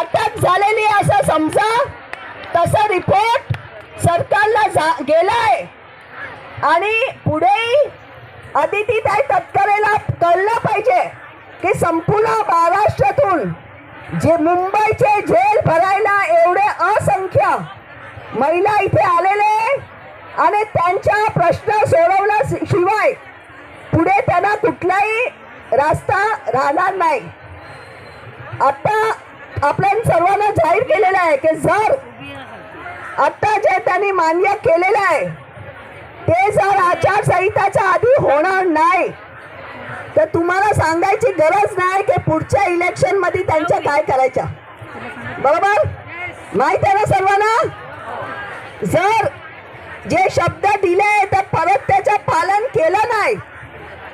अटक झालेली असं समजा. तसा रिपोर्ट सरकारला जा गेलाय. आणि पुढेही अदितीताई तटकरेला कळलं पाहिजे की संपूर्ण महाराष्ट्रातून जे मुंबईचे जेल भरायला एवढे असंख्य महिला इथे आलेले आणि त्यांचा प्रश्न सोडवला शिवाय पुढे त्यांना कुठलाही रास्ता राहणार नाही. आता आपण सर्वांना जाहीर केलेलं आहे की जर आत्ता जे त्यांनी मान्य केलेलं आहे ते जर आचारसंहिताच्या आधी होणार नाही तर तुम्हाला सांगायची गरज नाही की पुढच्या इलेक्शनमध्ये त्यांच्या काय करायच्या. बरोबर? माहीत आहे ना सर्वांना? जर जे शब्द दिले तर परत त्याचं पालन केलं नाही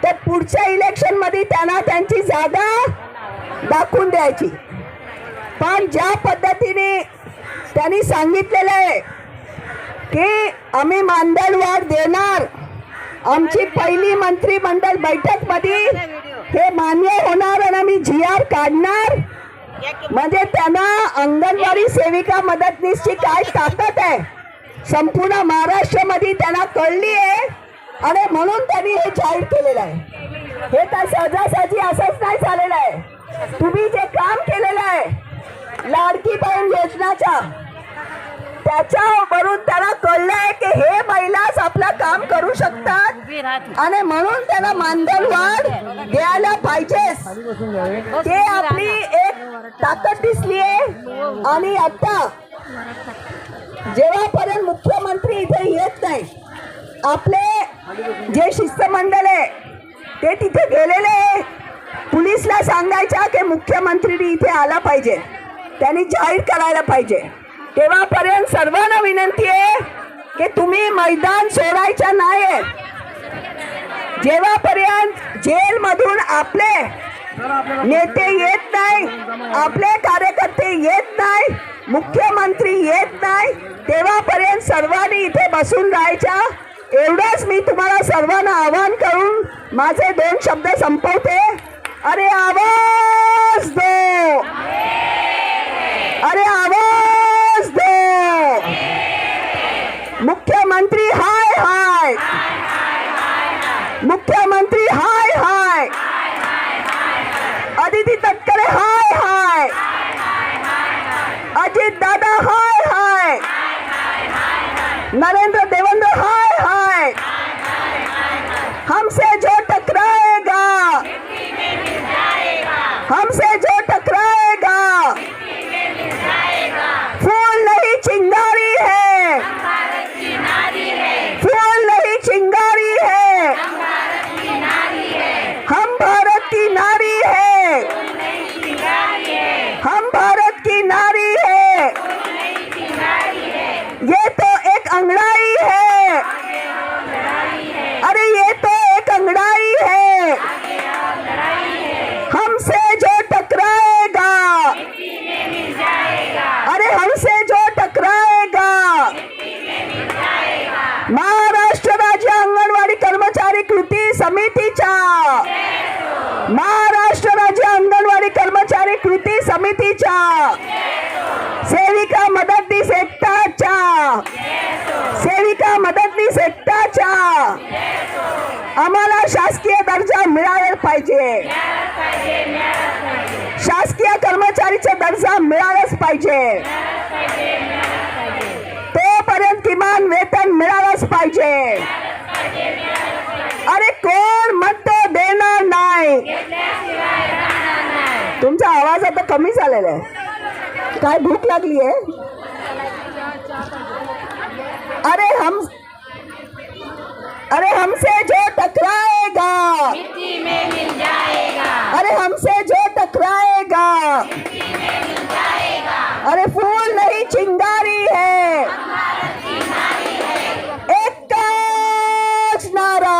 तर पुढच्या इलेक्शनमध्ये त्यांना त्यांची जागा दाखवून द्यायची. पण ज्या पद्धतीने त्यांनी सांगितलेलं आहे की आम्ही मानधनवाढ देणार आमची पहिली मंत्रिमंडळ बैठकमध्ये हे मान्य होणार आणि आम्ही जी आर काढणार. म्हणजे त्यांना अंगणवाडी सेविका मदतनीसची काय ताकद आहे संपूर्ण महाराष्ट्रामध्ये त्यांना कळली आहे आणि म्हणून त्यांनी हे जाहीर केलेलं आहे. हे तर सहजासहजी असंच नाही झालेलं आहे. तुम्ही जे काम केलेलं आहे लाडकी बहीण योजनाच्या. त्याच्यावरून त्याला कळलंय की हे महिलाच आपलं काम करू शकतात. आणि म्हणून त्यांना मानधन वाढ द्यायला पाहिजेच. ते आपली एक ताकद दिसली आहे आणि आता जेव्हापर्यंत मुख्यमंत्री इथे येत नाही आपले जे शिष्टमंडळ आहे ते तिथे गेलेले आहे. पोलिसला सांगायच्या की मुख्यमंत्रीनी इथे आला पाहिजे. त्यांनी जाहीर करायला पाहिजे. तेव्हापर्यंत सर्वांना विनंती आहे की तुम्ही मैदान सोडायचं नाही जेव्हापर्यंत जेलमधून आपले नेते येत नाही आपले कार्यकर्ते येत नाही मुख्यमंत्री येत नाही तेव्हापर्यंत सर्वांनी इथे बसून राहायच्या. एवढंच मी तुम्हाला सर्वांना आवाहन करून माझे दोन शब्द संपवते अरे आवाज दो अरे आवाज दो मुख्यमंत्री हाय हाय. मुख्यमंत्री हाय हाय. अदिती तटकरे हाय हाय. अजित दादा हाय हाय. नरेंद्र कृती समितीच्या. सेविका मदतनीस एकटाच्या. सेविका मदतनीस एकटाच्या. आम्हाला शासकीय दर्जा मिळायला पाहिजे. शासकीय कर्मचारीचा दर्जा मिळालाच पाहिजे. तोपर्यंत किमान वेतन मिळालंच पाहिजे. अरे कोण म्हणतो देणार नाही? तुमचा आवाज़ आता कमी झालेला आहे. काय भूक लागली आहे? अरे हम अरे हमसे जो टकराएगा। में मिल जाएगा। अरे हमसे जो टकराएगा। अरे फूल नहीं चिंगारी है। नारा।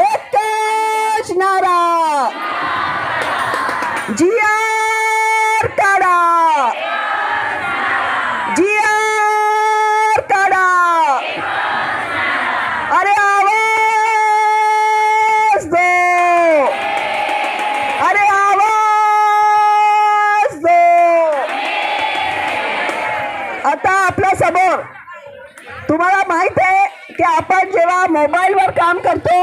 एकच नारा। জিয়ার তারা জিয়ার তারা আরে আওয়াজ দো আরে आवाज दो। आता आपल्यासमोर. तुम्हाला माहीत आहे की आपण जेव्हा मोबाईलवर काम करतो